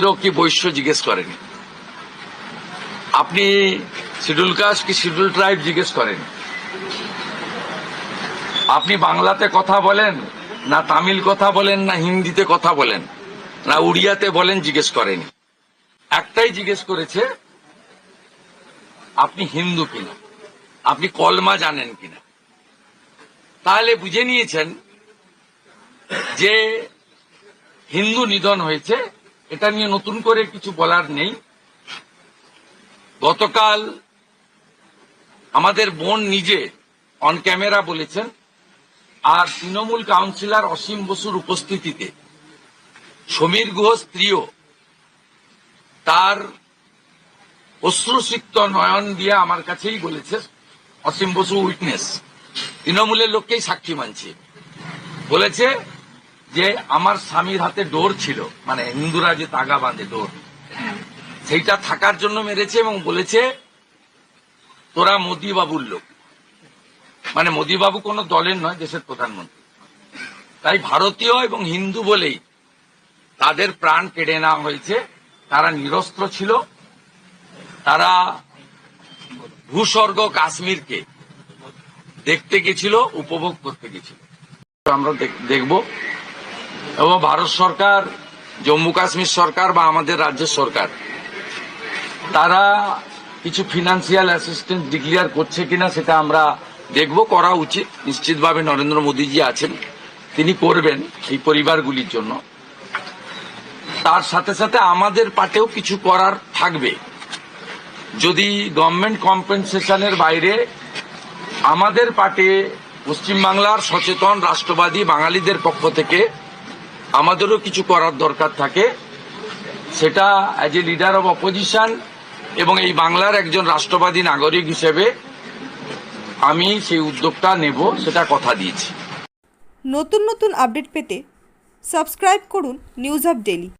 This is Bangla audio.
শূদ্র কি বৈশ্য জিজ্ঞেস করেনি? আপনি শিডিউল কাস্ট কি শিডিউল ট্রাইব জিজ্ঞেস করেন? আপনি বাংলাতে কথা বলেন, না তামিল কথা বলেন, না হিন্দিতে কথা বলেন, না উড়িয়াতে বলেন জিজ্ঞেস করেনি। একটাই জিজ্ঞেস করেছে, আপনি হিন্দু কিনা? আপনি কলমা জানেন কিনা? তাহলে বুঝে নিয়েছেন যে হিন্দু নিধন হয়েছে এটা নিয়ে নতুন করে কিছু বলার নেই। গতকাল আমাদের বোন নিজে অন ক্যামেরা বলেছেন, আর তৃণমূল কাউন্সিলর অসীম বসুর উপস্থিতিতে সমীর গুহ স্ত্রীও তার অশ্রুসিক্ত নয়ন দিয়ে আমার কাছেই বলেছে, অসীম বসু উইটনেস। তৃণমূলের লোককেই সাক্ষী মানছে। বলেছে যে আমার স্বামীর হাতে ডোর ছিল মানে হিন্দুরা যে তাগা বাঁধে ডোর, সেইটা থাকার জন্য মেরেছে এবং বলেছে, তোরা মোদি বাবুর লোক। মানে মোদি বাবু কোনো দলের নয়, দেশের প্রধানমন্ত্রী। তাই ভারতীয় এবং হিন্দু বলেই তাদের প্রাণ কেড়ে নেওয়া হয়েছে। তারা নিরস্ত্র ছিল। তারা ভূস্বর্গ কাশ্মীরকে দেখতে গেছিল, উপভোগ করতে গেছিল। আমরা দেখ- দেখব। এবং ভারত সরকার, জম্মু কাশ্মীর সরকার বা আমাদের রাজ্য সরকার, তারা কিছু ফিনান্সিয়াল অ্যাসিস্ট্যান্স ডিক্লেয়ার করছে কিনা সেটা আমরা দেখব, করা উচিত। নিশ্চিতভাবে নরেন্দ্র মোদীজি আছেন, তিনি করবেন এই পরিবারগুলির জন্য। তার সাথে সাথে আমাদের পাটেও কিছু করার থাকবে। যদি গভর্নমেন্ট কম্পেনসেশনের বাইরে আমাদের পাটে পশ্চিমবাংলার সচেতন রাষ্ট্রবাদী বাঙালিদের পক্ষ থেকে আমাদেরও কিছু করার দরকার থাকে। সেটা as a leader of opposition এবং এই বাংলার একজন রাষ্ট্রবাদী নাগরিক হিসেবে আমি সেই উদ্যোগটা নেব, সেটা কথা দিয়েছি। নতুন নতুন আপডেট পেতে সাবস্ক্রাইব করুন নিউজ আপ ডেলি